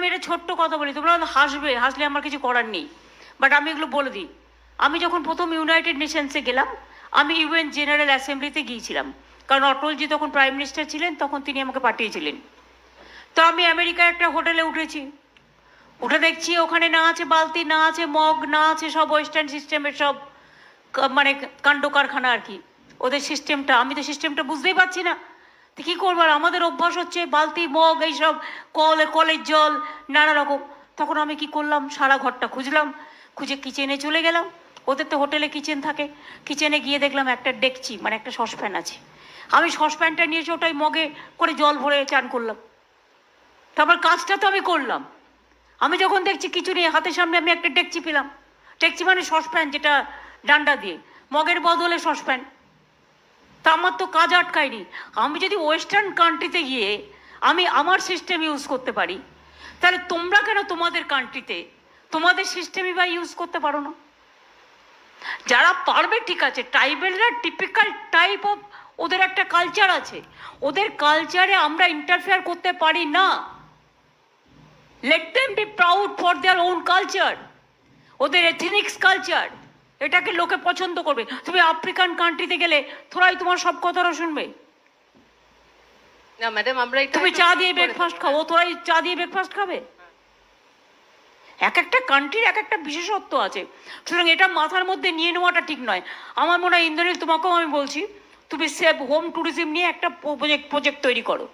আমি এটা ছোট্ট কথা বলি, তোমরা হাসবে, হাসলে আমার কিছু করার নেই। বাট আমি এগুলো বলে দিই। আমি যখন প্রথম ইউনাইটেড নেশনসে গেলাম, আমি ইউএন জেনারেল অ্যাসেম্বলিতে গিয়েছিলাম। কারণ অটলজি তখন প্রাইম মিনিস্টার ছিলেন, তখন তিনি আমাকে পাঠিয়েছিলেন। তো আমি আমেরিকার একটা হোটেলে উঠেছি। উঠে দেখছি ওখানে না আছে বালতি, না আছে মগ, না আছে সব ওয়েস্টার্ন সিস্টেমের সব মানে কাণ্ড কারখানা আর কি। ওদের সিস্টেমটা আমি তো সিস্টেমটা বুঝতেই পারছি না। তো কী করব? আর আমাদের অভ্যাস হচ্ছে বালতি, মগ, এইসব, কল, কলের জল, নানা রকম। তখন আমি কি করলাম? সারা ঘরটা খুঁজলাম, খুঁজে কিচেনে চলে গেলাম। ওদের তো হোটেলে কিচেন থাকে। কিচেনে গিয়ে দেখলাম একটা ডেকচি মানে একটা সসপ্যান আছে। আমি সসপ্যানটা নিয়ে এসে ওটাই মগে করে জল ভরে চান করলাম। তারপর কাজটা তো আমি করলাম। আমি যখন দেখছি কিছু নেই হাতের সামনে আমি একটা ডেকচি পেলাম। ডেকচি মানে সসপ্যান যেটা ডান্ডা দিয়ে। মগের বদলে সসপ্যান আমার তো কাজ আটকায়নি। আমি যদি ওয়েস্টার্ন কান্ট্রিতে গিয়ে আমি আমার সিস্টেম ইউজ করতে পারি, তাহলে তোমরা কেন তোমাদের কান্ট্রিতে তোমাদের সিস্টেমই বা ইউজ করতে পারো না? যারা পারবে ঠিক আছে ট্রাইবেলরা টিপিক্যাল টাইপ অফ ওদের একটা কালচার আছে। ওদের কালচারে আমরা ইন্টারফেয়ার করতে পারি না। Let them be proud for their own culture ওদের এথেনিক্স কালচার এটাকে লোকে পছন্দ করবে। তুমি আফ্রিকান কান্ট্রিতে গেলে থোড়াই তোমার সব কথাটা শুনবে। না ম্যাডাম আমরা তুমি চা দিয়ে ব্রেকফাস্ট খাও ও তোরাই চা দিয়ে ব্রেকফাস্ট খাবে? এক একটা কান্ট্রির এক একটা বিশেষত্ব আছে। সুতরাং এটা মাথার মধ্যে নিয়ে নেওয়াটা ঠিক নয়। আমার মনে হয় ইন্দ্রনীল তোমাকেও আমি বলছি তুমি সেভ হোম ট্যুরিজম নিয়ে একটা প্রজেক্ট প্রজেক্ট তৈরি করো।